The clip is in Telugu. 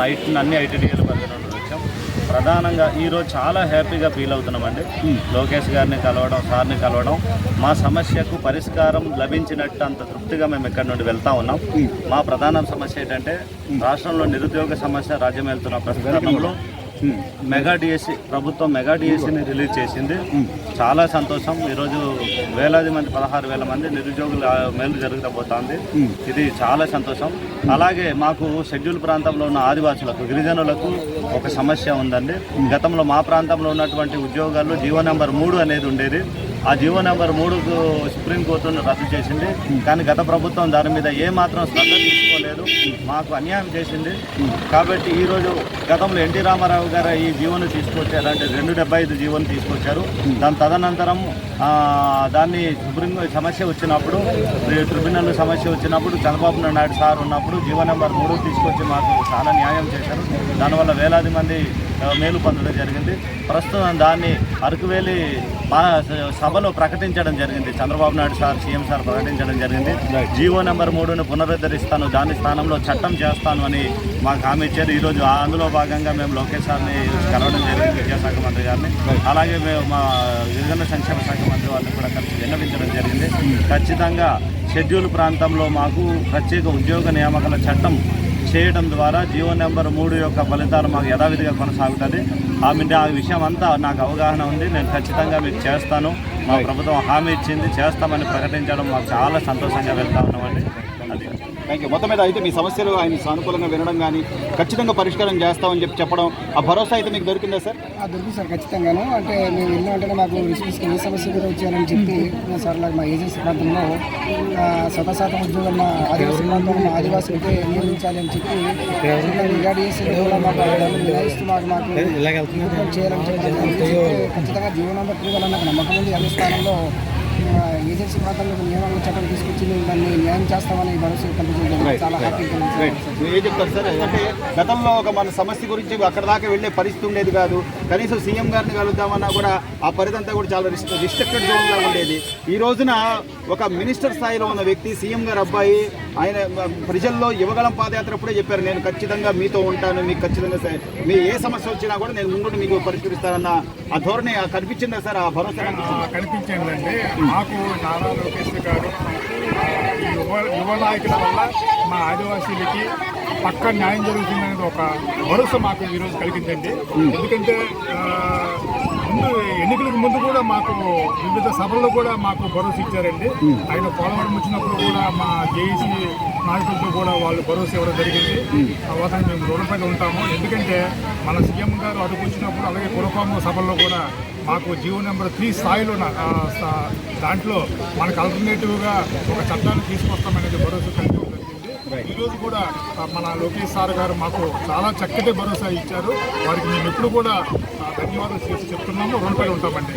నైట్ అన్ని ఐటీడీఎల్ పరిధిలో వచ్చాం. ప్రధానంగా ఈరోజు చాలా హ్యాపీగా ఫీల్ అవుతున్నామండి. లోకేష్ గారిని కలవడం సార్ని కలవడం మా సమస్యకు పరిష్కారం లభించినట్టు అంత తృప్తిగా మేము ఇక్కడ నుండి వెళ్తా ఉన్నాం. మా ప్రధాన సమస్య ఏంటంటే రాష్ట్రంలో నిరుద్యోగ సమస్య రాజ్యం వెళ్తున్న ప్రస్తుతంలో మెగా డిఎస్సి ప్రభుత్వం మెగా డిఎస్సిని రిలీజ్ చేసింది. చాలా సంతోషం. ఈరోజు వేలాది మంది పదహారు వేల మంది నిరుద్యోగుల మేలు జరగబోతోంది. ఇది చాలా సంతోషం. అలాగే మాకు షెడ్యూల్ ప్రాంతంలో ఉన్న ఆదివాసులకు గిరిజనులకు ఒక సమస్య ఉందండి. గతంలో మా ప్రాంతంలో ఉన్నటువంటి ఉద్యోగాల్లో జీవో నెంబర్ మూడు అనేది ఉండేది. ఆ జీవో నెంబర్ మూడుకు సుప్రీంకోర్టు రద్దు చేసింది. కానీ గత ప్రభుత్వం దాని మీద ఏ మాత్రం శ్రద్ధ తీసుకోలేదు. మాకు అన్యాయం చేసింది. కాబట్టి ఈరోజు గతంలో ఎన్టీ రామారావు గారు ఈ జీవోను తీసుకొచ్చారు. అంటే రెండు డెబ్బై ఐదు జీవోను తీసుకొచ్చారు. దాని తదనంతరం దాన్ని సుప్రీం సమస్య వచ్చినప్పుడు ట్రిబ్యునల్ సమస్య వచ్చినప్పుడు చంద్రబాబు నాయుడు సార్ ఉన్నప్పుడు జీవో నెంబర్ మూడు తీసుకొచ్చి మాకు చాలా న్యాయం చేశారు. దానివల్ల వేలాది మంది మేలు పొందడం జరిగింది. ప్రస్తుతం దాన్ని అరకువేలి మా సభలో ప్రకటించడం జరిగింది. Chandrababu Naidu sir CM sir ప్రకటించడం జరిగింది. జీవో నెంబర్ మూడును పునరుద్ధరిస్తాను దాని స్థానంలో చట్టం చేస్తాను అని మాకు హామీ ఇచ్చారు. ఈరోజు అందులో భాగంగా మేము లోకేష్ సార్ని కలవడం జరిగింది విద్యాశాఖ మంత్రి గారిని. అలాగే మేము మా గిరిజన సంక్షేమ శాఖ మంత్రి వాళ్ళని కూడా కలిసి విన్నవించడం జరిగింది. ఖచ్చితంగా షెడ్యూల్ ప్రాంతంలో మాకు ప్రత్యేక ఉద్యోగ నియామకాల చట్టం చేయడం ద్వారా జీవో నెంబర్ మూడు యొక్క ఫలితాలు మాకు యథావిధిగా కొనసాగుతుంది. ఆ మీద ఆ విషయం అంతా నాకు అవగాహన ఉంది. నేను ఖచ్చితంగా మీకు చేస్తాను. మా ప్రభుత్వం హామీ ఇచ్చింది. చేస్తామని ప్రకటించడం మాకు చాలా సంతోషంగా వెళ్తా ఉన్నామండి అది. థ్యాంక్ యూ మొత్తం మీద అయితే మీ సమస్యలు ఆయన సానుకూలంగా వినడం కానీ ఖచ్చితంగా పరిష్కారం చేస్తామని చెప్పి చెప్పడం ఆ భరోసా అయితే మీకు దొరికిందా సార్? ఆ, దొరుకుతుంది సార్ ఖచ్చితంగాను. అంటే మేము వెళ్ళిన వెంటనే మాకు రిసీవ్స్కి ఏ సమస్య కూడా వచ్చారని చెప్పి సార్ మా ఏజెన్సీ ప్రాంతంలో శత శాతం ఉద్యోగం మా ఆదివాసీ ప్రాంతంలో మా ఆదివాసులకే నియమించాలి అని చెప్పి కూడా మాకు మాకు మాకు చేయాలని చెప్పి ఖచ్చితంగా జీవో నెంబర్ టూ వల్ల నాకు నమ్మకం ఉంది. అదే స్థానంలో ఏజెన్సీ ప్రాంతంలో నియమాల చట్టం తీసుకొచ్చి దాన్ని న్యాయం చేస్తామని భరోసా కల్పించడం చాలా హ్యాపీగా ఉంది రైట్ సార్. మీరు ఏం చెప్తారు సార్? అంటే గతంలో ఒక మన సమస్య గురించి అక్కడ దాకా వెళ్ళే పరిస్థితి ఉండేది కాదు. కనీసం సీఎం గారిని కలుద్దామన్నా కూడా ఆ పరిధి అంతా కూడా చాలా రిస్ట్రి రిస్ట్రిక్టెడ్ జోన్ లా ఉండేది. ఈ రోజున ఒక మినిస్టర్ స్థాయిలో ఉన్న వ్యక్తి సీఎం గారు అబ్బాయి ఆయన ప్రజల్లో యువగలం పాదయాత్ర అప్పుడే చెప్పారు. నేను ఖచ్చితంగా మీతో ఉంటాను మీకు ఖచ్చితంగా స- మీ ఏ సమస్య వచ్చినా కూడా నేను ముందు మీకు పరిష్కరిస్తానన్న ఆ ధోరణి ఆ కనిపించిందా సార్? ఆ భరోసా కనిపించిందా? కనిపించిందండి మాకు నారా లోకేష్ గారు యువ యువ నాయకుల వల్ల మా ఆదివాసీలకి పక్క న్యాయం జరుగుతుందనేది ఒక భరోసా మాకు ఈరోజు కలిగిందండి. ఎందుకంటే ముందు ఎన్నికలకు ముందు కూడా మాకు వివిధ సభల్లో కూడా మాకు భరోసా ఇచ్చారండి. ఆయన పోలవరం వచ్చినప్పుడు కూడా మా జేఈసీ నాయకులతో కూడా వాళ్ళు భరోసా ఇవ్వడం జరిగింది. తర్వాత మేము రుణపడి ఉంటాము. ఎందుకంటే మన సీఎం గారు అడుగు వచ్చినప్పుడు అలాగే కురపాము సభల్లో కూడా మాకు జీవో నెంబర్ త్రీ స్థాయిలో దాంట్లో మనకు ఆల్టర్నేటివ్గా ఒక చట్టాన్ని తీసుకొస్తామనేది భరోసా కలిగి జరిగింది. ఈ రోజు కూడా మన లోకేష్ సార్ గారు మాకు చాలా చక్కటి భరోసా ఇచ్చారు. వారికి మేము ఎప్పుడు కూడా ధన్యవాదాలు చేసి చెప్తున్నాము. రుణపడి ఉంటామండి.